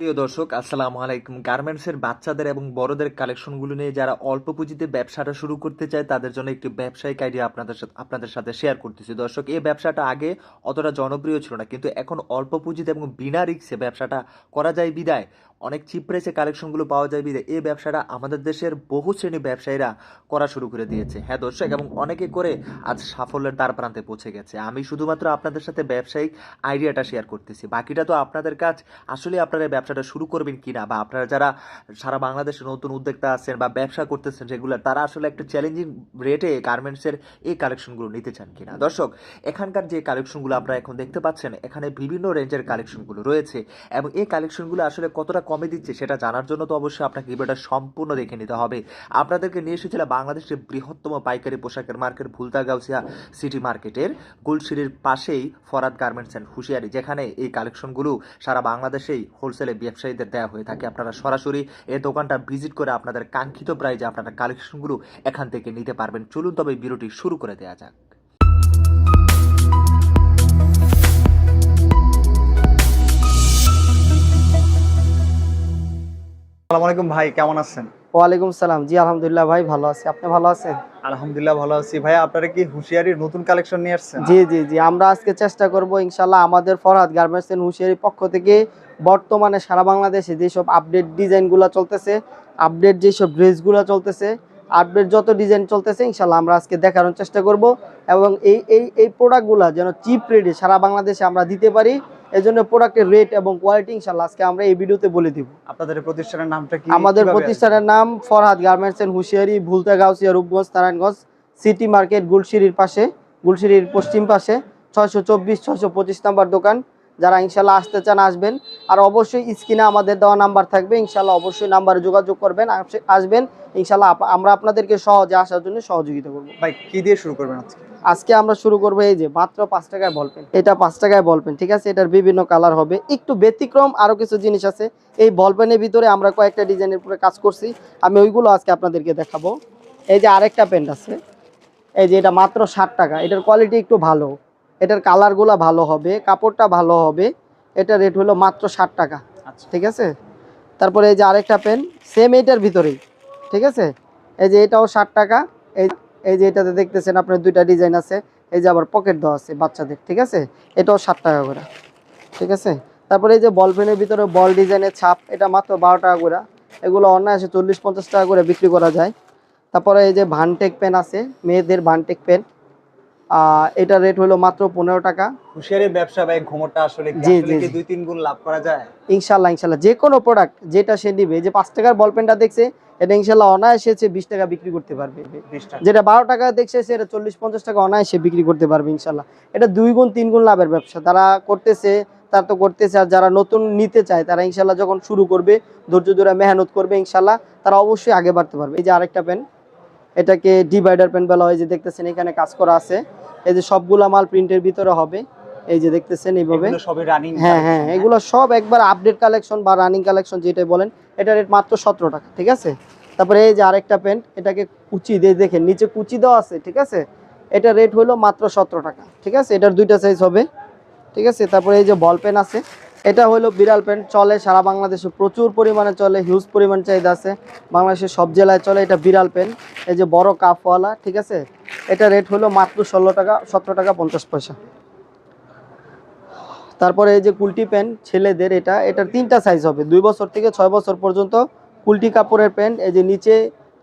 প্রিয় দর্শক, আসসালামু আলাইকুম। গার্মেন্টসের বাচ্চাদের এবং বড়দের কালেকশনগুলো নিয়ে যারা অল্প পুঁজিতে ব্যবসাটা শুরু করতে চায়, তাদের জন্য একটি ব্যবসায়িক আইডিয়া আপনাদের সাথে আপনাদের সাথে শেয়ার করতেছি। দর্শক, এই ব্যবসাটা আগে অতটা জনপ্রিয় ছিল না, কিন্তু এখন অল্প পুঁজিতে এবং বিনা রিক্সে ব্যবসাটা করা যায় বিদায়। অনেক চিপ প্রাইসে কালেকশনগুলো পাওয়া যায়। বিদায়, এই ব্যবসাটা আমাদের দেশের বহু শ্রেণি ব্যবসায়ীরা করা শুরু করে দিয়েছে। হ্যাঁ দর্শক, এবং অনেকে করে আজ সাফল্যের দ্বার প্রান্তে পৌঁছে গেছে। আমি শুধুমাত্র আপনাদের সাথে ব্যবসায়িক আইডিয়াটা শেয়ার করতেছি। বাকিটা তো আপনাদের কাজ। আসলে আপনারা ব্যবসাটা শুরু করবেন কিনা, বা আপনারা যারা সারা বাংলাদেশে নতুন উদ্যোক্তা আছেন বা ব্যবসা করতেছেন রেগুলার তারা আসলে একটা চ্যালেঞ্জিং রেটে গার্মেন্টসের এই কালেকশনগুলো নিতে চান কিনা? দর্শক, এখানকার যে কালেকশনগুলো আপনারা এখন দেখতে পাচ্ছেন, এখানে বিভিন্ন রেঞ্জের কালেকশনগুলো রয়েছে। এবং এই কালেকশনগুলো আসলে কতটা কমে দিচ্ছে সেটা জানার জন্য তো অবশ্যই আপনাকে ভিডিওটা সম্পূর্ণ দেখে নিতে হবে। আপনাদেরকে নিয়ে এসেছিলাম বাংলাদেশের বৃহত্তম পাইকারি পোশাকের মার্কেট ভুলতা গাউসিয়া সিটি মার্কেটের গুলশিরির পাশেই ফরাদ গার্মেন্টস অ্যান্ড হুঁশিয়ারি, যেখানে এই কালেকশনগুলো সারা বাংলাদেশেই হোলসেলে ব্যবসায়ীদের দেওয়া হয়ে থাকে। আপনারা সরাসরি এই দোকানটা ভিজিট করে আপনাদের কাঙ্ক্ষিত প্রাইজে আপনারা কালেকশনগুলো এখান থেকে নিতে পারবেন। চলুন তবে ভিডিওটি শুরু করে দেওয়া যাক। আসসালামু আলাইকুম ভাই কেমন আছেন? ওয়ালাইকুম সালাম। জি আলহামদুলিল্লাহ ভাই ভালো আছি। আপনি ভালো আছেন? আলহামদুলিল্লাহ ভালো আছি। ভাই আপনারা কি হুঁশিয়ারির নতুন কালেকশন নিয়ে আসছেন? জি জি জি আমরা আজকে চেষ্টা করব ইনশাল্লাহ আমাদের ফরহাদ গার্মেন্টস এন্ড হুশিয়ারির পক্ষ থেকে বর্তমানে সারা বাংলাদেশে যেসব আপডেট ডিজাইনগুলো চলতেছে আপডেট যেসব ড্রেসগুলো চলতেছে আপডেট যত ডিজাইন চলতেছে ইনশাল্লাহ আমরা আজকে দেখানোর চেষ্টা করব। এবং এই এই এই প্রোডাক্টগুলো যেন চিপ রেটে সারা বাংলাদেশে আমরা দিতে পারি এই জন্য প্রোডাক্টের রেট এবং কোয়ালিটি ইনশাল্লাহ আজকে আমরা এই ভিডিওতে বলে দিব। আপনাদের প্রতিষ্ঠানের নামটা কি? আমাদের প্রতিষ্ঠানের নাম Farhad garments and hosiery Bhulta Gausia Rupganj Narayanganj city market গুলশিরির পাশে গুলশিরির পশ্চিম পাশে ছয়শো চব্বিশ ছয়শো পঁচিশ নাম্বার দোকান। যারা ইনশাল্লাহ আসতে চান আসবেন। আর অবশ্যই স্ক্রিনে আমাদের দেওয়া নাম্বার থাকবে ইনশাল্লাহ অবশ্যই নাম্বারে যোগাযোগ করবেন আসবেন। ইনশাল্লাহ আপ- আমরা আপনাদেরকে সহজে আসার জন্য সহযোগিতা করব। ভাই কি দিয়ে শুরু করবেন আজকে? আজকে আমরা শুরু করব এই যে মাত্র পাঁচ টাকায় বল পেন। এটা পাঁচ টাকায় বল পেন ঠিক আছে? এটার বিভিন্ন কালার হবে। একটু ব্যতিক্রম আরও কিছু জিনিস আছে। এই বল পেনের ভিতরে আমরা কয়েকটা ডিজাইনের উপরে কাজ করছি। আমি ওইগুলো আজকে আপনাদেরকে দেখাবো। এই যে আরেকটা পেন্ট আছে। এই যে এটা মাত্র ষাট টাকা। এটার কোয়ালিটি একটু ভালো। এটার কালারগুলো ভালো হবে কাপড়টা ভালো হবে। এটা রেট হলো মাত্র ষাট টাকা আচ্ছা। ঠিক আছে? তারপরে এই যে আরেকটা পেন সেম এইটার ভিতরেই ঠিক আছে? এই যে এটাও ষাট টাকা এই এই যে এটাতে দেখতেছেন আপনার দুইটা ডিজাইন আছে এই যে আবার পকেট দেওয়া আছে বাচ্চাদের ঠিক আছে? এটাও ষাট টাকা করে ঠিক আছে? তারপরে এই যে বল পেনের ভিতরে বল ডিজাইনের ছাপ এটা মাত্র বারো টাকা করে। এগুলো অনায়াসে চল্লিশ পঞ্চাশ টাকা করে বিক্রি করা যায়। তারপরে এই যে ভানটেক পেন আছে মেয়েদের ভানটেক পেন এটার রেট হলো মাত্র পনেরো টাকা। হুঁশিয়ারির ব্যবসা ভাই ঘুমোরটা আসলে জি, আসলে জি, দুই তিন গুণ লাভ করা যায়? ইনশাল্লাহ ইনশাল্লাহ যে কোনো প্রোডাক্ট যেটা সে নিবে যে পাঁচ টাকার বল পেনটা দেখছে এটা ইনশাল্লাহ অনায়াসে সে বিশ টাকা বিক্রি করতে পারবে। যেটা বারো টাকা দেখছে সেটা চল্লিশ পঞ্চাশ টাকা অনায়াসে বিক্রি করতে পারবে ইনশাল্লাহ এটা দুই গুণ তিন গুণ লাভের ব্যবসা। তারা করতেছে তার তো করতেছে আর যারা নতুন নিতে চায় তারা ইনশাল্লাহ যখন শুরু করবে ধৈর্য ধরে মেহনত করবে ইনশাল্লাহ তারা অবশ্যই আগে বাড়তে পারবে। এই যে আরেকটা পেন এটাকে ডিভাইডার পেন বলা হয় যে দেখতেছেন এখানে কাজ করা আছে। এই যে সবগুলা মাল প্রিন্টের ভিতরে হবে। এই যে দেখতেছেন এইভাবে। রানিং হ্যাঁ হ্যাঁ এগুলো সব একবার আপডেট কালেকশন বা রানিং কালেকশন যেটাই বলেন এটা রেট মাত্র সতেরো টাকা ঠিক আছে? তারপরে এই যে আরেকটা প্যান্ট এটাকে কুচি দিয়ে দেখেন নিচে কুচি দেওয়া আছে ঠিক আছে? এটা রেট হলো মাত্র সতেরো টাকা ঠিক আছে? এটার দুইটা সাইজ হবে ঠিক আছে? তারপরে এই যে বল পেন আছে এটা হলো বিড়াল প্যান্ট চলে সারা বাংলাদেশে প্রচুর পরিমাণে চলে হিউজ পরিমাণ চাহিদা আছে। বাংলাদেশের সব জেলায় চলে এটা বিড়াল পেন এই যে বড় কাপওয়ালা ঠিক আছে? এটা রেট হলো মাত্র ষোলো টাকা সতেরো টাকা পঞ্চাশ পয়সা। তারপরে এই যে কুলটি প্যান্ট ছেলেদের এটা এটার তিনটা সাইজ হবে। দুই বছর থেকে ছয় বছর পর্যন্ত কুলটি কাপড়ের প্যান্ট এই যে নিচে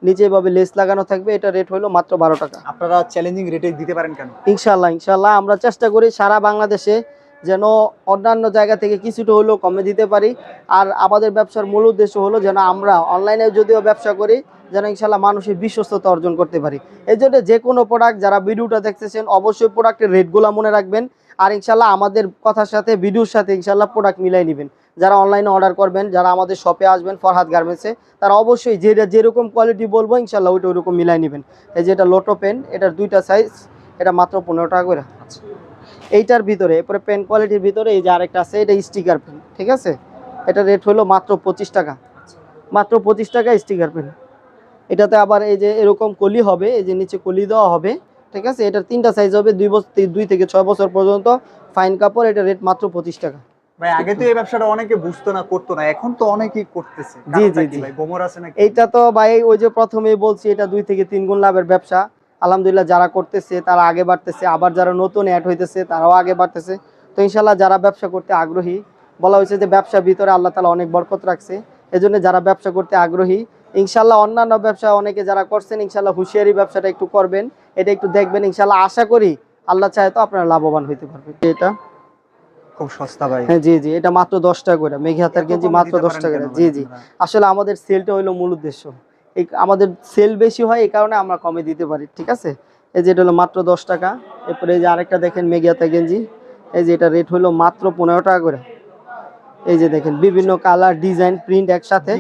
নিচে এভাবে লেস লাগানো থাকবে এটা রেট হলো মাত্র বারো টাকা। আপনারা চ্যালেঞ্জিং রেটে দিতে পারেন কেন? ইনশাল্লাহ ইনশাল্লাহ আমরা চেষ্টা করি সারা বাংলাদেশে যেন অন্যান্য জায়গা থেকে কিছুটা হলেও কমে দিতে পারি। আর আমাদের ব্যবসার মূল উদ্দেশ্য হলো যেন আমরা অনলাইনে যদিও ব্যবসা করি, যেন ইনশাল্লাহ মানুষের বিশ্বস্ততা অর্জন করতে পারি। এই জন্য যে কোনো প্রোডাক্ট যারা ভিডিওটা দেখতেছেন, অবশ্যই প্রোডাক্টের রেটগুলো মনে রাখবেন। আর ইনশাল্লাহ আমাদের কথার সাথে, ভিডিওর সাথে ইনশাল্লাহ প্রোডাক্ট মিলাই নেবেন। যারা অনলাইনে অর্ডার করবেন, যারা আমাদের শপে আসবেন ফরহাদ গার্মেন্টসে তারা অবশ্যই যেটা যেরকম কোয়ালিটি বলব ইনশাল্লাহ ওইটা ওইরকম মিলাই নেবেন। এই যে এটা লোটো পেন এটার দুইটা সাইজ এটা মাত্র পনেরো টাকা করে। আচ্ছা। এইটার ভিতরে এরপরে পেন কোয়ালিটির ভিতরে এই যে আরেকটা আছে এটা স্টিকার পেন ঠিক আছে? এটা রেট হলো মাত্র পঁচিশ টাকা। মাত্র পঁচিশ টাকা স্টিকার পেন এটাতে আবার এই যে এরকম কলি হবে এই যে নিচে কলি দেওয়া হবে ঠিক আছে? এটার তিনটা সাইজ হবে দুই বছর দুই থেকে ছয় বছর পর্যন্ত ফাইন কাপড় এটা রেট মাত্র পঁচিশ টাকা। ভাই আগে তো এই ব্যবসাটা অনেকে বুঝতো না করতো না এখন তো অনেকেই করতেছে। জি, জি, জি। ভাই গোমর আছে নাকি? এইটা তো ভাই ওই যে প্রথমেই বলছি এটা দুই থেকে তিন গুণ লাভের ব্যবসা। আলহামদুলিল্লাহ যারা করতেছে তারা আগে বাড়তেছে আবার যারা নতুন অ্যাড হইতেছে তারাও আগে বাড়তেছে। তো ইনশাল্লাহ যারা ব্যবসা করতে আগ্রহী বলা হয়েছে যে ব্যবসার ভিতরে আল্লাহ তালা অনেক বরকত রাখছে। এজন্য যারা ব্যবসা করতে আগ্রহী ইনশাল্লাহ অন্যান্য ব্যবসা অনেকে যারা করছেন ইনশাল্লাহ হুঁশিয়ারি ব্যবসাটা একটু করবেন এটা একটু দেখবেন ইনশাল্লাহ আশা করি আল্লাহ চাহে তো আপনারা লাভবান হইতে পারবেন। এটা খুব সস্তা ভাই। হ্যাঁ জি জি এটা মাত্র দশ টাকা করে। মেঘি হাতার গেঞ্জি মাত্র দশ টাকা করে। জি জি। আসলে আমাদের সেলটা হলো মূল উদ্দেশ্য। আমাদের সেল বেশি হয় এই কারণে আমরা কমে দিতে পারি ঠিক আছে? এই যে এটা হলো মাত্র দশ টাকা। এরপরে এই যে আরেকটা দেখেন মেঘিয়াতা গেঞ্জি। এই যে এটা রেট হলো মাত্র পনেরো টাকা করে। এই যে দেখেন বিভিন্ন কালার ডিজাইন প্রিন্ট একসাথে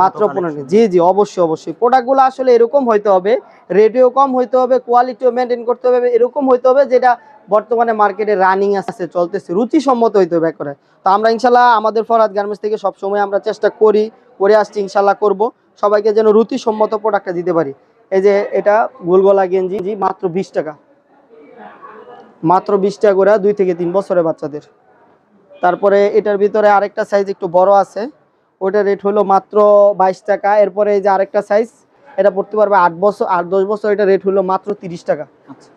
মাত্র পনেরো। জি জি অবশ্যই অবশ্যই। প্রোডাক্টগুলো আসলে এরকম হইতে হবে রেডিও কম হইতে হবে কোয়ালিটিও মেনটেন করতে হবে এরকম হইতে হবে যেটা বর্তমানে মার্কেটে রানিং আছে চলতেছে রুচিসম্মত হইতে হবে করে তো আমরা ইনশাল্লাহ আমাদের ফরাদ গার্মেন্টস থেকে সবসময় আমরা চেষ্টা করি করে আসছি ইনশাল্লাহ করব। সবাইকে যেন রুচিসম্মত প্রোডাক্টটা দিতে পারি। এই যে এটা গোলগলা গেঞ্জি জি মাত্র বিশ টাকা। মাত্র বিশ টাকা করে দুই থেকে তিন বছরের বাচ্চাদের। তারপরে এটার ভিতরে আরেকটা সাইজ একটু বড় আছে। ওইটার রেট হলো মাত্র বাইশ টাকা। এরপরে এই যে আরেকটা সাইজ এটা পড়তে পারবে আট বছর আট দশ বছর এটা রেট হলো মাত্র তিরিশ টাকা। আচ্ছা।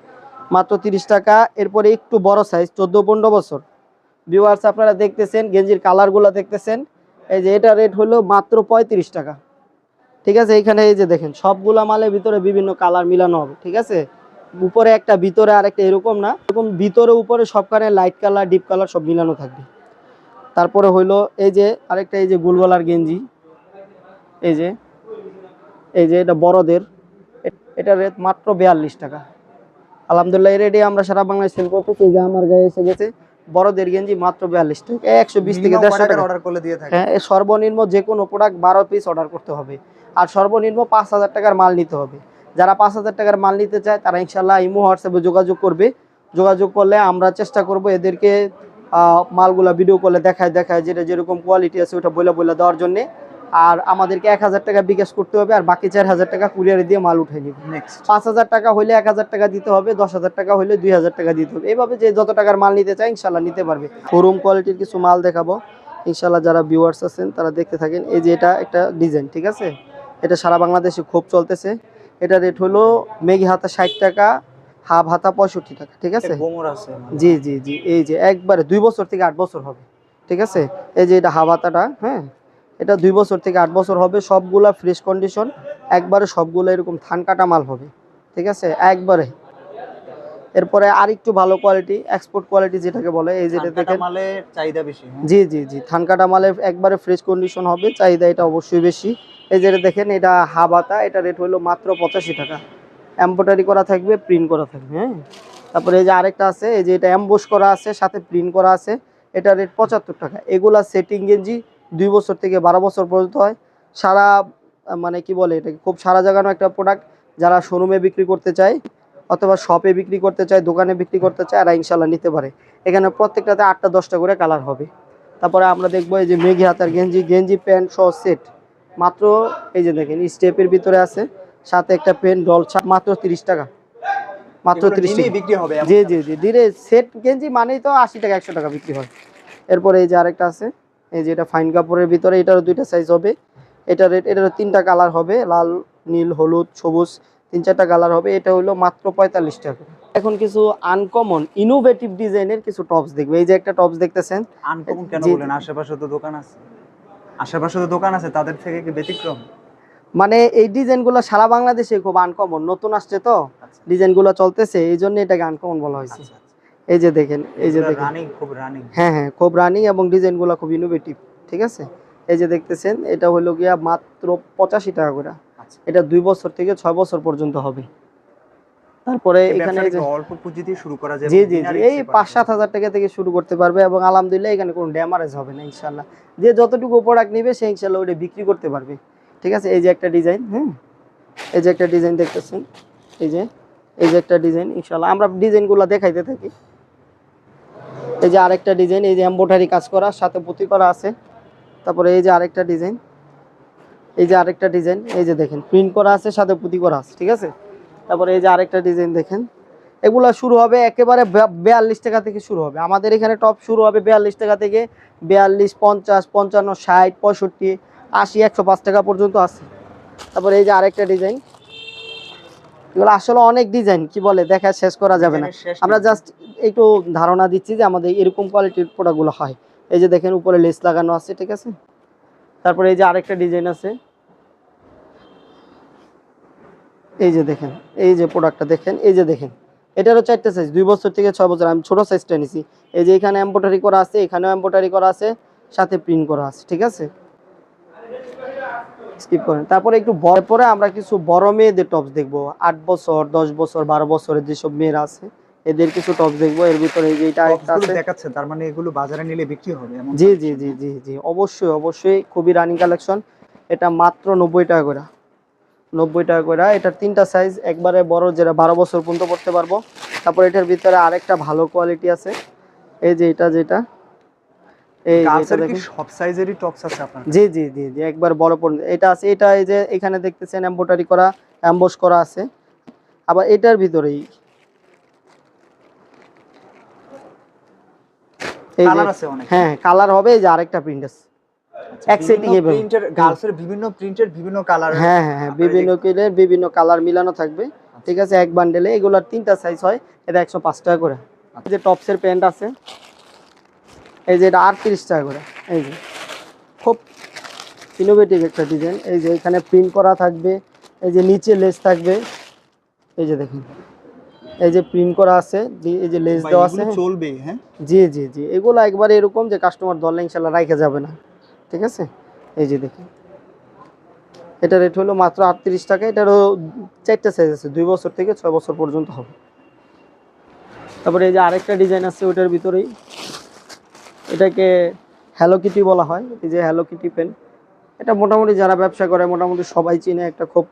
মাত্র তিরিশ টাকা। এরপরে একটু বড় সাইজ চোদ্দ পনেরো বছর। ভিউয়ার্স আপনারা দেখতেছেন গেঞ্জির কালারগুলো দেখতেছেন। এই যে এটা রেট হলো মাত্র পঁয়ত্রিশ টাকা। ঠিক আছে? এখানে এই যে দেখেন সবগুলা মালের ভিতরে বিভিন্ন কালার মিলানো হবে ঠিক আছে? উপরে একটা ভিতরে আরেকটা এরকম না। এরকম ভিতরে উপরে সবখানে লাইট কালার ডিপ কালার সব মিলানো থাকবে। তারপরে হইল এই যে আরেকটা এই যে গোলগলার গেঞ্জি। এই যে এই যে এটা বড়দের। এটা রেট মাত্র বিয়াল্লিশ টাকা। আলহামদুলিল্লাহ এই রেটে আমরা সারা বাংলায় সেল করতেছি এই যে আমার গায়ে এসে গেছে বড়দের গেঞ্জি মাত্র বিয়াল্লিশ টাকা। একশো বিশ থেকে দেড়শো টাকা। অর্ডার করে দিয়ে থাকে। হ্যাঁ সর্বনিম্ন যে কোনো প্রোডাক্ট বারো পিস অর্ডার করতে হবে। আর সর্বনিম্ন পাঁচ হাজার টাকার মাল নিতে হবে। যারা পাঁচ হাজার টাকার মাল নিতে চায় তারা ইনশাল্লাহ ইমো হোয়াটসঅ্যাপে যোগাযোগ করবে। যোগাযোগ করলে আমরা চেষ্টা করব এদেরকে মালগুলা ভিডিও করলে দেখায় দেখায় যেটা যেরকম কোয়ালিটি আছে ওটা বইলা বইলা দেওয়ার জন্যে। আর আমাদেরকে এক হাজার টাকা বিকাশ করতে হবে আর বাকি চার হাজার টাকা কুরিয়ারে দিয়ে মাল উঠে নিবে। নেক্সট পাঁচ হাজার টাকা হলে এক হাজার টাকা দিতে হবে দশ হাজার টাকা হলে দুই হাজার টাকা দিতে হবে। এইভাবে যে যত টাকার মাল নিতে চায় ইনশাল্লাহ নিতে পারবে। শোরুম কোয়ালিটির কিছু মাল দেখাবো। ইনশাল্লাহ যারা ভিউয়ার্স আছেন তারা দেখতে থাকেন। এই যে এটা একটা ডিজাইন ঠিক আছে? এটা সারা বাংলাদেশে খুব চলতেছে। এটা রেট হলো মেঘি হাতা ষাট টাকা হাফ হাতা পঁয়ষট্টি টাকা ঠিক আছে? জি জি জি এই যে একবারে দুই বছর থেকে আট বছর হবে ঠিক আছে? এই যে এটা হাফ হাতাটা হ্যাঁ? এটা দুই বছর থেকে আট বছর হবে সবগুলা ফ্রেশ কন্ডিশন একবারে সবগুলো এরকম ধান কাটা মাল হবে ঠিক আছে? একবারে এরপরে আর একটু ভালো কোয়ালিটি এক্সপোর্ট কোয়ালিটি যেটাকে বলে এই যেটা দেখেন। চাহিদা বেশি হ্যাঁ? জি জি জি ধান কাটা মালের একবারে ফ্রেশ কন্ডিশন হবে চাহিদা এটা অবশ্যই বেশি। এই যেটা দেখেন এটা হাবাতা এটা রেট হলো মাত্র পঁচাশি টাকা। এম্বোটারি করা থাকবে প্রিন্ট করা থাকবে হ্যাঁ? তারপরে এই যে আরেকটা আছে এই যে এটা অ্যাম্বোস করা আছে সাথে প্রিন্ট করা আছে এটা রেট পঁচাত্তর টাকা। এগুলা সেটিং গেঞ্জি দুই বছর থেকে বারো বছর পর্যন্ত হয়। সারা মানে কি বলে এটা খুব সারা জাগানো একটা প্রোডাক্ট যারা শোরুমে বিক্রি করতে চায় অথবা শপে বিক্রি করতে চায় দোকানে বিক্রি করতে চায় এরা ইনশাল্লাহ নিতে পারে। এখানে প্রত্যেকটাতে আটটা দশটা করে কালার হবে। তারপরে আমরা দেখব এই যে মেঘি হাতার গেঞ্জি গেঞ্জি প্যান্ট সহ সেট মাত্র এই যে দেখেন স্টেপের ভিতরে আছে সাথে একটা পেন ডল ছাপ মাত্র তিরিশ টাকা। মাত্র তিরিশ বিক্রি হবে জি জি জি ধীরে সেট গেঞ্জি মানেই তো আশি টাকা একশো টাকা বিক্রি হয়। এরপরে এই যে আরেকটা আছে এই যে এটা ফাইন কাপড়ের ভিতরে এটারও দুইটা সাইজ হবে। এটা রেট এটারও তিনটা কালার হবে লাল নীল হলুদ সবুজ। তিন চারটা কালার হবে এটা হলো মাত্র পঁয়তাল্লিশ টাকা। এখন কিছু আনকমন ইনোভেটিভ ডিজাইনের কিছু টপস দেখবে। এই যে একটা টপস দেখতেছেন আনকমন কেন বলেন? আশেপাশে তো দোকান আছে। আশেপাশে তো দোকান আছে তাদের থেকে কি ব্যতিক্রম? মানে এই ডিজাইনগুলো সারা বাংলাদেশে খুব আনকমন নতুন আসছে তো আচ্ছা। ডিজাইনগুলো চলতেছে এই জন্য এটাকে আনকমন বলা হয়েছে। আচ্ছা এই যে দেখেন এই যে দেখেন। খুব রানিং হ্যাঁ হ্যাঁ খুব রানিং এবং ডিজাইনগুলো খুব ইনোভেটিভ ঠিক আছে? এই যে দেখতেছেন এটা হলো গিয়া মাত্র পঁচাশি টাকা করে। আচ্ছা এটা দুই বছর থেকে ছয় বছর পর্যন্ত হবে। তারপরে এখানে অল্প পুঁজি দিয়ে শুরু করা যায় জি জি জি। এই পাঁচ সাত হাজার টাকা থেকে শুরু করতে পারবে এবং আলহামদুলিল্লাহ এখানে কোনো ড্যামারেজ হবে না ইনশাল্লাহ যে যতটুকু প্রোডাক্ট নিবে সে ইনশাল্লাহ ওটা বিক্রি করতে পারবে। ঠিক আছে? এই যে একটা ডিজাইন হ্যাঁ? এই যে একটা ডিজাইন দেখতেছেন। এই যে এই যে একটা ডিজাইন ইনশাল্লাহ আমরা ডিজাইনগুলো দেখাইতে থাকি। এই যে আরেকটা ডিজাইন এই যে এম্বোটারি কাজ করা সাথে পুঁতি করা আছে। তারপরে এই যে আরেকটা ডিজাইন এই যে আরেকটা ডিজাইন এই যে দেখেন প্রিন্ট করা আছে সাথে পুঁতি করা আছে ঠিক আছে? তারপরে এই যে আরেকটা ডিজাইন দেখেন। এগুলো শুরু হবে একেবারে বিয়াল্লিশ টাকা থেকে শুরু হবে। আমাদের এখানে টপ শুরু হবে বিয়াল্লিশ টাকা থেকে বিয়াল্লিশ পঞ্চাশ পঞ্চান্ন ষাট পঁয়ষট্টি আশি একশো পাঁচ টাকা পর্যন্ত আছে। তারপরে এই যে আরেকটা ডিজাইন। এগুলো আসলে অনেক ডিজাইন কি বলে দেখা শেষ করা যাবে না। আমরা জাস্ট একটু ধারণা দিচ্ছি যে আমাদের এরকম কোয়ালিটির প্রোডাক্টগুলো হয়। এই যে দেখেন উপরে লেস লাগানো আছে ঠিক আছে? তারপরে এই যে আরেকটা ডিজাইন আছে। এই যে দেখেন এই যে প্রোডাক্টটা দেখেন এই যে দেখেন এটারও চারটে সাইজ দুই বছর থেকে ছয় বছর আমি ছোট সাইজটা নিছি। এই যে এখানে এম্বোটারি করা আছে এখানেও এম্বোটারি করা আছে সাথে প্রিন্ট করা আছে ঠিক আছে? স্কিপ করেন। তারপরে একটু বড় পরে আমরা কিছু বড় মেয়েদের টপস দেখব। আট বছর দশ বছর বারো বছরের যেসব মেয়েরা আছে এদের কিছু টপস দেখব। এর ভিতরে এই যে এটা একটা আছে। দেখাচ্ছে তার মানে এগুলো বাজারে নিলে বিক্রি হবে জি জি জি জি জি অবশ্যই অবশ্যই। খুবই রানিং কালেকশন এটা মাত্র নব্বই টাকা করে। নব্বই টাকা করে। এটার তিনটা সাইজ একবারে বড় যেটা বারো বছর পর্যন্ত পড়তে পারব। তারপর এটার ভিতরে আরেকটা ভালো কোয়ালিটি আছে। এই যে এটা যেটা এই সব সাইজেরই টপস আছে আপনার জি জি জি জি একবার বড় পর্যন্ত। এটা আছে এটা এই যে এখানে দেখতেছেন এম্বোটারি করা অ্যাম্বোস করা আছে। আবার এটার ভিতরেই এই যে- কালার হ্যাঁ কালার হবে এই যে আরেকটা প্রিন্ট আছে। এক setting এ প্রিন্টের গার্লসের বিভিন্ন প্রিন্টের বিভিন্ন কালার হ্যাঁ হ্যাঁ হ্যাঁ বিভিন্ন কিলের বিভিন্ন কালার মিলানো থাকবে। ঠিক আছে এক বান্ডেলে এগুলোর তিনটা সাইজ হয় এটা একশো পাঁচ টাকা করে। এই যে টপসের প্যান্ট আছে এই যে এটা আটত্রিশ টাকা করে। এই যে খুব ইনোভেটিভ একটা ডিজাইন এই যে এখানে প্রিন্ট করা থাকবে এই যে নিচে লেস থাকবে। এই যে দেখুন এই যে প্রিন্ট করা আছে এই যে লেস দেওয়া আছে চলবে হ্যাঁ? জি জি জি। এগুলো একবারে এরকম যে কাস্টমার দলে ইনশাল্লাহ রাখা যাবে না। ঠিক আছে? এই যে দেখি এটা রেট হলো মাত্র আটত্রিশ টাকা এটারও চারটা সাইজ আছে দুই বছর থেকে ছয় বছর পর্যন্ত হবে। তারপরে এই যে আরেকটা ডিজাইন আছে ওইটার ভিতরেই। এটাকে হ্যালো কিটি বলা হয় এই যে হ্যালো কিটি পেন এটা মোটামুটি যারা ব্যবসা করে মোটামুটি সবাই চিনে একটা খুব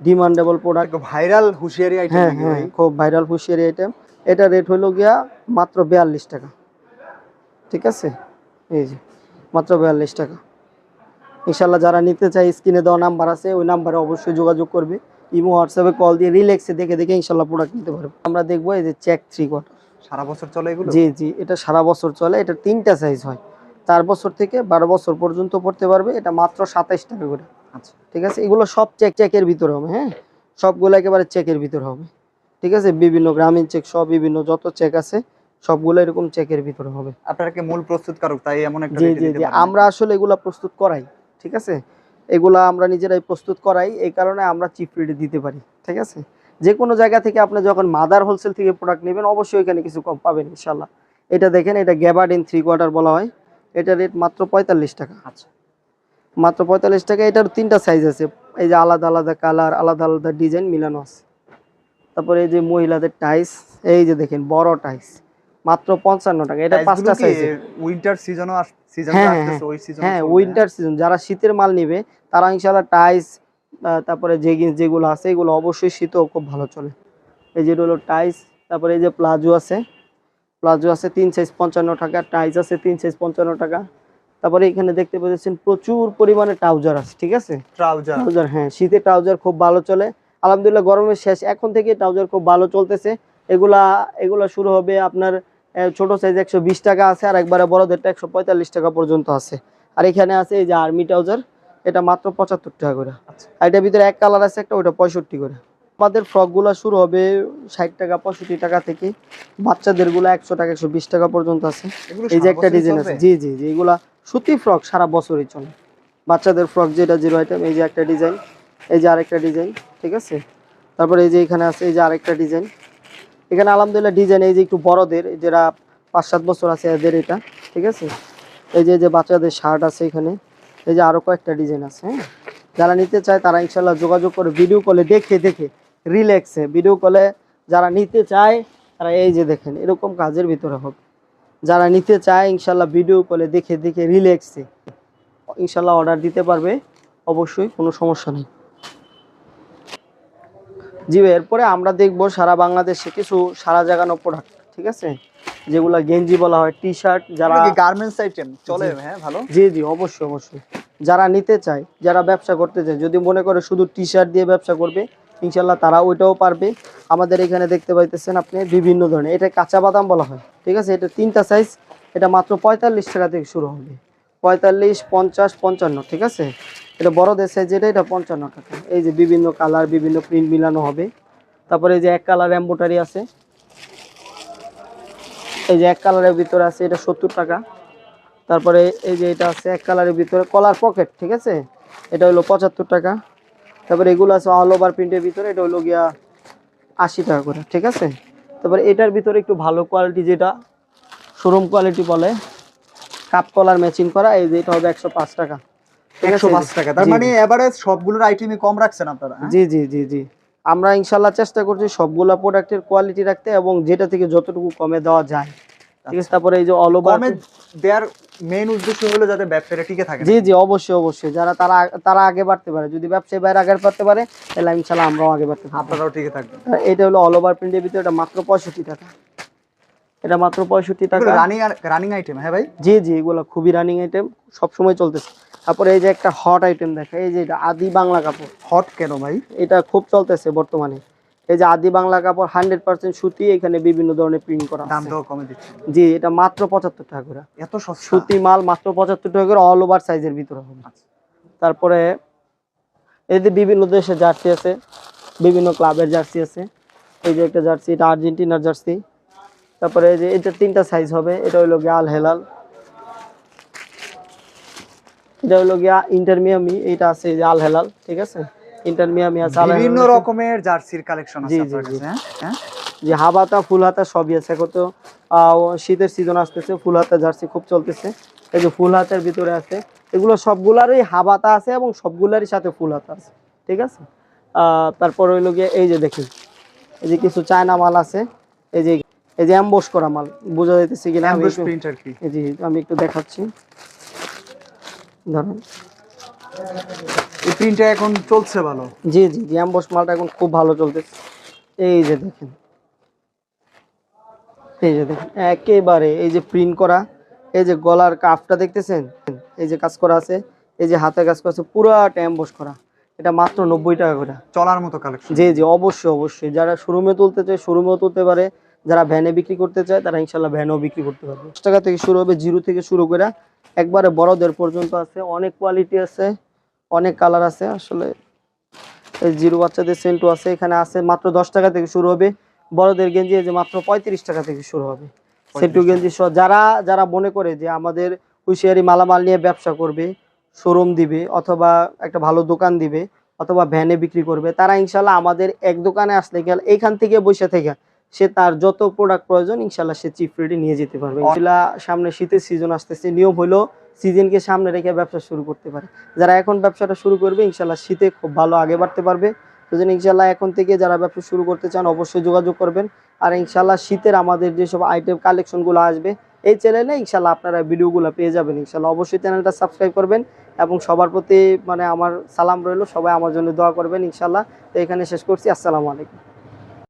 demandable product viral hosiery item হ্যাঁ হ্যাঁ খুব ভাইরাল হুঁশিয়ারি আইটেম এটা রেট হলো গিয়া মাত্র বিয়াল্লিশ টাকা। ঠিক আছে? এই যে। মাত্র বিয়াল্লিশ টাকা। ইনশাল্লাহ যারা নিতে চায় স্ক্রিনে দেওয়া নাম্বার আছে ওই নাম্বারে অবশ্যই যোগাযোগ করবে। ইমো হোয়াটসঅ্যাপে কল দিয়ে রিল্যাক্সে দেখে দেখে ইনশাল্লাহ প্রোডাক্ট নিতে পারবে। আমরা দেখব এই যে চেক থ্রি কোয়ার্টার সারা বছর চলে এগুলো? জি জি এটা সারা বছর চলে এটা তিনটা সাইজ হয়। চার বছর থেকে বারো বছর পর্যন্ত পড়তে পারবে এটা মাত্র সাতাইশ টাকা করে। আচ্ছা। ঠিক আছে? এগুলো সব চেক চেকের ভিতরে হবে হ্যাঁ? সবগুলো একেবারে চেকের ভিতরে হবে। ঠিক আছে? বিভিন্ন গ্রামীণ চেক সব বিভিন্ন যত চেক আছে সবগুলো এরকম চেকের ভিতরে হবে। আপনারা কি মূল প্রস্তুতকারক তাই এমন একটা জি জি জি। আমরা আসলে এগুলা প্রস্তুত করাই ঠিক আছে? এগুলা আমরা নিজেরাই প্রস্তুত করাই এই কারণে আমরা চিপ রেটে দিতে পারি ঠিক আছে? যে কোনো জায়গা থেকে আপনি যখন মাদার হোলসেল থেকে প্রোডাক্ট নেবেন অবশ্যই এখানে কিছু কম পাবেন ইনশাল্লাহ এটা দেখেন এটা গ্যাবার্ডিন থ্রি কোয়ার্টার বলা হয়। এটা রেট মাত্র পঁয়তাল্লিশ টাকা। আচ্ছা। মাত্র পঁয়তাল্লিশ টাকা এটার তিনটা সাইজ আছে। এই যে আলাদা আলাদা কালার আলাদা আলাদা ডিজাইন মিলানো আছে। তারপরে এই যে মহিলাদের টাইস এই যে দেখেন বড় টাইস মাত্র পঞ্চান্ন টাকা। এটা পাঁচটা সাইজ উইন্টার সিজনও সিজন হ্যাঁ, হ্যাঁ, ওই সিজন হ্যাঁ উইন্টার সিজন যারা শীতের মাল নেবে তারা ইনশাল্লাহ টাইস তারপরে জেগিন্স যেগুলো আছে এগুলো অবশ্যই শীতেও খুব ভালো চলে। এই যে হলো টাইস তারপরে এই যে প্লাজো আছে। প্লাজো আছে তিন সাইজ পঞ্চান্ন টাকা টাইস আছে তিন সাইজ পঞ্চান্ন টাকা। তারপরে এখানে দেখতে পাচ্ছেন প্রচুর পরিমাণে ট্রাউজার আছে ঠিক আছে? ট্রাউজার ট্রাউজার হ্যাঁ শীতে ট্রাউজার খুব ভালো চলে। আলহামদুলিল্লাহ গরমের শেষ এখন থেকে ট্রাউজার খুব ভালো চলতেছে। এগুলা এগুলা শুরু হবে আপনার ছোট সাইজ একশো বিশ টাকা আছে আর একবারে বড়দেরটা একশো পঁয়তাল্লিশ টাকা পর্যন্ত আছে। আর এখানে আছে এই যে আর্মি ট্রাউজার এটা মাত্র পঁচাত্তর টাকা করে। আচ্ছা। আর এটার ভিতরে এক কালার আছে একটা ওটা পঁয়ষট্টি করে। আমাদের ফ্রকগুলো শুরু হবে ষাট টাকা পঁয়ষট্টি টাকা থেকে। বাচ্চাদেরগুলো একশো টাকা একশো বিশ টাকা পর্যন্ত আছে। এই যে একটা ডিজাইন আছে। জি জি জি এগুলা সুতি ফ্রক সারা বছরই চলে। বাচ্চাদের ফ্রক যেটা জিরো আইটেম এই যে একটা ডিজাইন এই যে আরেকটা ডিজাইন ঠিক আছে? তারপরে এই যে এখানে আছে এই যে আরেকটা ডিজাইন এখানে আলহামদুলিল্লাহ ডিজাইন এই যে একটু বড়দের যারা পাঁচ সাত বছর আছে এদের এটা, ঠিক আছে? এই যে যে বাচ্চাদের শার্ট আছে এখানে, এই যে আরও কয়েকটা ডিজাইন আছে হ্যাঁ? যারা নিতে চায় তারা ইনশাল্লাহ যোগাযোগ করে ভিডিও কলে দেখে দেখে রিল্যাক্সে ভিডিও কলে যারা নিতে চায়, তারা এই যে দেখেন, এরকম কাজের ভিতরে হবে যারা নিতে চায় ইনশাল্লাহ ভিডিও কলে দেখে দেখে রিল্যাক্সে ইনশাল্লাহ অর্ডার দিতে পারবে, অবশ্যই কোনো সমস্যা নেই। জি ভাই, এরপরে আমরা দেখব সারা বাংলাদেশে কিছু সারা জাগানো প্রোডাক্ট ঠিক আছে? যেগুলা গেঞ্জি বলা হয় টি শার্ট যারা গার্মেন্টস আইটেম চলে হ্যাঁ ভালো? জি জি অবশ্যই অবশ্যই। যারা নিতে চায় যারা ব্যবসা করতে চায় যদি মনে করে শুধু টি শার্ট দিয়ে ব্যবসা করবে ইনশাল্লাহ তারা ওইটাও পারবে। আমাদের এখানে দেখতে পাইতেছেন আপনি বিভিন্ন ধরনের এটা কাঁচা বাদাম বলা হয় ঠিক আছে? এটা তিনটা সাইজ এটা মাত্র পঁয়তাল্লিশ টাকা থেকে শুরু হবে। পঁয়তাল্লিশ পঞ্চাশ পঞ্চান্ন ঠিক আছে? এটা বড়দের সাইজ যেটা এটা পঞ্চান্ন টাকা। এই যে বিভিন্ন কালার বিভিন্ন প্রিন্ট মিলানো হবে। তারপরে এই যে এক কালার এম্বোটারি আছে। এই যে এক কালারের ভিতরে আছে, এটা সত্তর টাকা। তারপরে এই যে এটা আছে এক কালারের ভিতরে কলার পকেট ঠিক আছে? এটা হলো পঁচাত্তর টাকা। তারপরে এগুলো আছে অল ওভার প্রিন্টের ভিতরে, এটা হলো গিয়া আশি টাকা করে, ঠিক আছে? তারপরে এটার ভিতরে একটু ভালো কোয়ালিটি যেটা শোরুম কোয়ালিটি বলে কাপ কলার ম্যাচিং করা, এই যে এটা হবে একশো পাঁচ টাকা। টাকা। তার মানে এভারেজ সবগুলোর আইটেমই কম রাখছেন আপনারা হ্যাঁ? জি জি জি জি। আমরা চেষ্টা করছি সবগুলা প্রোডাক্টের কোয়ালিটি রাখতে এবং যেটা থেকে যতটুকু কমে দেওয়া যায়। ঠিক আছে তারপরে এই যে অল ওভার কমে মেইন উদ্দেশ্য হলো যাতে ব্যবসাটা টিকে থাকে জি জি অবশ্যই অবশ্যই। যারা তারা তারা আগে বাড়তে পারে। যদি ব্যবসায়ী বাইরে আগে বাড়তে পারে তাহলে আমরাও আগে বাড়তে পারব। আপনারাও টিকে থাকবেন। এটা হলো অল ওভার প্রিন্টের ভিতরে এটা মাত্র পঁয়ষট্টি টাকা। এটা মাত্র পঁয়ষট্টি টাকা। রানিং রানিং আইটেম হ্যাঁ ভাই? জি জি এগুলো খুবই রানিং আইটেম সবসময় চলতেছে। তারপরে এই যে একটা হট আইটেম দেখা এই যে এটা আদি বাংলা কাপড়। হট কেন ভাই? এটা খুব চলতেছে বর্তমানে। এই যে আদি বাংলা কাপড় হান্ড্রেড পার্সেন্ট সুতি এখানে বিভিন্ন ধরনের প্রিন্ট করা দামটাও কমে দিচ্ছে। জি এটা মাত্র পঁচাত্তর টাকা করে। এত সুতি মাল মাত্র পঁচাত্তর টাকা করে অল ওভার সাইজের ভিতরে হবে। আচ্ছা। তারপরে এই যে বিভিন্ন দেশের জার্সি আছে বিভিন্ন ক্লাবের জার্সি আছে। এই যে একটা জার্সি এটা আর্জেন্টিনার জার্সি। তারপরে এই যে এটা তিনটা সাইজ হবে এটা হলো গিয়া আল হেলাল। এটা হলো গিয়া ইন্টার মিয়ামি এটা আছে যে আল হেলাল ঠিক আছে? ইন্টার মিয়ামি আছে বিভিন্ন রকমের জার্সির কালেকশন আছে জি, জি, আপনার কাছে হ্যাঁ? হ্যাঁ? যে হাবাতা ফুল হাতা সবই আছে। এখন তো শীতের সিজন আসতেছে ফুল হাতা জার্সি খুব চলতেছে। এই যে ফুল হাতার ভিতরে আছে। এগুলো সবগুলারই হাবাতা আছে এবং সবগুলারই সাথে ফুল হাতা আছে ঠিক আছে? আহ, তারপর হইল গিয়ে এই যে দেখি এই যে কিছু চায়না মাল আছে। এই যে এই যে অ্যাম্বোস করা মাল বোঝা যাইতেছে কিনা আমি যে আমি একটু দেখাচ্ছি। ধরেন। এই প্রিন্টটা এখন চলছে ভালো? জি জি জি অ্যাম্বোস মালটা এখন খুব ভালো চলতেছে। এই যে দেখেন। এই যে দেখেন একেবারে এই যে প্রিন্ট করা এই যে গলার কাফটা দেখতেছেন? এই যে কাজ করা আছে এই যে হাতে কাজ করা আছে পুরাটা অ্যাম্বোস করা। এটা মাত্র নব্বই টাকা করে। চলার মতো কালেকশন জি জি অবশ্যই অবশ্যই। যারা শোরুমে তুলতে চায় শোরুমেও তুলতে পারে। যারা ভ্যানে বিক্রি করতে চায় তারা ইনশাল্লাহ ভ্যানও বিক্রি করতে পারবে। দশ টাকা থেকে শুরু হবে জিরো থেকে শুরু করে একবারে বড়দের পর্যন্ত আছে। অনেক কোয়ালিটি আছে অনেক কালার আছে। আসলে এই জিরো বাচ্চাদের সেন্টু আছে। এখানে আছে মাত্র দশ টাকা থেকে শুরু হবে। বড়দের গেঞ্জি যে মাত্র পঁয়ত্রিশ টাকা থেকে শুরু হবে। সেন্টু গেঞ্জি সহ যারা যারা মনে করে যে আমাদের হুঁশিয়ারি মালামাল নিয়ে ব্যবসা করবে শোরুম দিবে অথবা একটা ভালো দোকান দিবে অথবা ভ্যানে বিক্রি করবে তারা ইনশাল্লাহ আমাদের এক দোকানে আসলে গেল এইখান থেকে বসে থেকে সে তার যত প্রোডাক্ট প্রয়োজন ইনশাল্লাহ সে চিপ রেটে নিয়ে যেতে পারবে। ইনশাল্লাহ সামনে শীতের সিজন আসতেছে, নিয়ম হলো সিজনকে সামনে রেখে ব্যবসা শুরু করতে পারে। যারা এখন ব্যবসাটা শুরু করবে ইনশাল্লাহ শীতে খুব ভালো আগে বাড়তে পারবে। সেজন্য ইনশাল্লাহ এখন থেকে যারা ব্যবসা শুরু করতে চান, অবশ্যই যোগাযোগ করবেন। আর ইনশাল্লাহ শীতের আমাদের যেসব আইটেম কালেকশনগুলো আসবে, এই চ্যানেলে ইনশাল্লাহ আপনারা ভিডিওগুলো পেয়ে যাবেন ইনশাল্লাহ অবশ্যই চ্যানেলটা সাবস্ক্রাইব করবেন এবং সবার প্রতি মানে আমার সালাম রইল। সবাই আমার জন্য দোয়া করবেন ইনশাল্লাহ তো এখানে শেষ করছি। আসসালামু আলাইকুম।